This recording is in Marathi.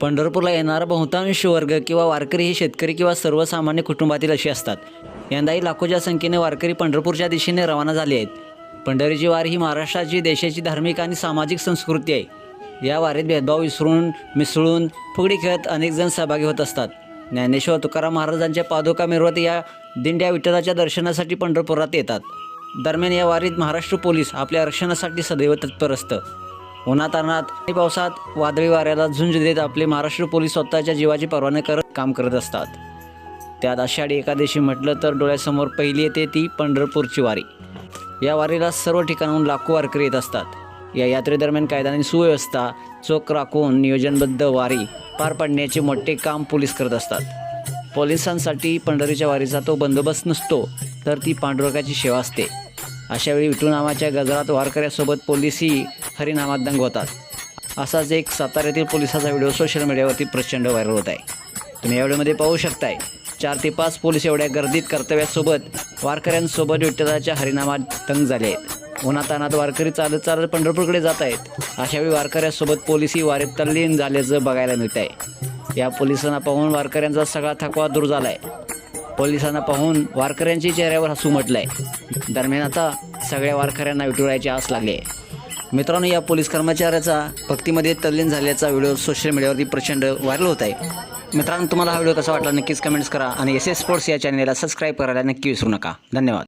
पंढरपूरला येणारा बहुतांश वर्ग किंवा वारकरी हे शेतकरी किंवा सर्वसामान्य कुटुंबातील असे असतात. यंदाही लाखोच्या संख्येने वारकरी पंढरपूरच्या दिशेने रवाना झाले आहेत. पंढरीची वारी ही महाराष्ट्राची देशाची धार्मिक आणि सामाजिक संस्कृती आहे. या वारीत भेदभाव विसरून मिसळून फुगडी खेळत अनेकजण सहभागी होत असतात. ज्ञानेश्वर तुकाराम महाराजांच्या पादुका मिरवत या दिंड्या विठ्ठलाच्या दर्शनासाठी पंढरपुरात येतात. दरम्यान या वारीत महाराष्ट्र पोलीस आपल्या रक्षणासाठी सदैव तत्पर असतं. उन्हातानात आणि पावसात वादळी वाऱ्याला झुंज देत आपले महाराष्ट्र पोलीस स्वतःच्या जीवाची परवाने करत काम करत असतात. त्यात आषाढी एकादशी म्हटलं तर डोळ्यासमोर पहिली येते ती पंढरपूरची वारी. या वारीला सर्व ठिकाणाहून लाखो वारकरी येत असतात. या यात्रेदरम्यान कायद्याने सुव्यवस्था चोख राखून नियोजनबद्ध वारी पार पाडण्याचे मोठे काम पोलीस करत असतात. पोलिसांसाठी पंढरीच्या वारीचा तो बंदोबस्त नसतो तर ती पांडुरकाची सेवा असते. अशावेळी विठूनामाच्या गजरात वारकऱ्यासोबत पोलिसही हरिनामात दंग होतात. असाच एक साताऱ्यातील पोलिसाचा व्हिडिओ सोशल मीडियावरती प्रचंड व्हायरल होत आहे. तुम्ही या व्हिडिओमध्ये पाहू शकताय चार ते पाच पोलीस एवढ्या गर्दीत कर्तव्यासोबत वारकऱ्यांसोबत विठ्ठलाच्या हरिनामात दंग झाले आहेत. उन्हातानात वारकरी चालत चालत पंढरपूरकडे जात आहेत. अशावेळी वारकऱ्यासोबत पोलिसही वारीत तल्लीन झाल्याचं बघायला मिळत आहे या पोलिसांना पाहून वारकऱ्यांचा सगळा थकवा दूर झाला आहे पोलिसांना पाहून वारकऱ्यांच्या चेहऱ्यावर हसू म्हटलंय. दरम्यान आता सगळ्या वारकऱ्यांना विटुरायची आस लागली आहे. मित्रांनो या पोलीस कर्मचाऱ्याचा भक्तीमध्ये तल्लीन झाल्याचा व्हिडिओ सोशल मीडियावरती प्रचंड व्हायरल होत आहे. मित्रांनो तुम्हाला हा व्हिडिओ कसा वाटला नक्कीच कमेंट्स करा आणि एस एस स्पोर्ट्स या चॅनेलला सबस्क्राईब करायला नक्की विसरू नका. धन्यवाद.